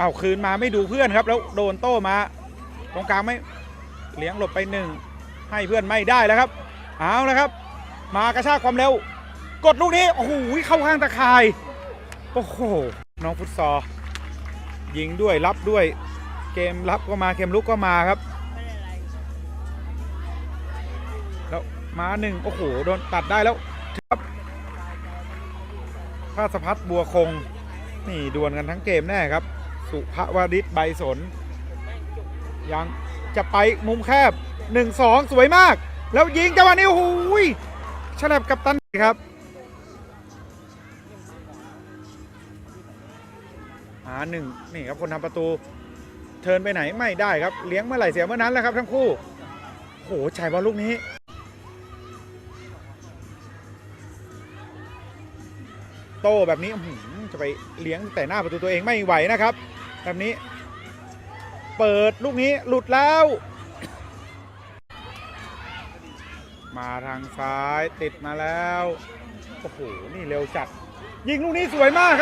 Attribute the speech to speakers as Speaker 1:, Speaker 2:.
Speaker 1: เอาคืนมาไม่ดูเพื่อนครับ แล้วโดนโต้มา ตรงกลางไม่เลี้ยงหลบไปหนึ่งให้เพื่อนไม่ได้แล้วครับเอาแล้วครับ มากระชากความเร็ว กดลูกนี้โอ้โหเข้าข้างตะข่ายโอ้โหน้องฟุตซอลยิงด้วยรับด้วย เกมรับก็มาเกมลุกก็มาครับ แล้วมาหนึ่งโอ้โหโดนตัดได้แล้วครับพาสพัฒบัวคง นี่ดวลกันทั้งเกมแน่ครับ สุภวริศใบสน ยังจะไปมุมแคบ1-2สวยมาก แล้วยิงจังหวะนี้โอ้โหยฉลับกับตันครับหาหนึ่งนี่ครับคนทำประตู เทินไปไหนไม่ได้ครับ เลี้ยงเมื่อไหร่เสียเมื่อนั้นแหละครับทั้งคู่โอ้โหจ่ายบอลลูกนี้โตแบบนี้จะไปเลี้ยงแต่หน้าประตูตัวเองไม่ไหวนะครับ แบบนี้ เปิดลูกนี้หลุดแล้ว มาทางซ้ายติดมาแล้ว โอ้โห นี่เร็วจัด ยิงลูกนี้สวยมากครับ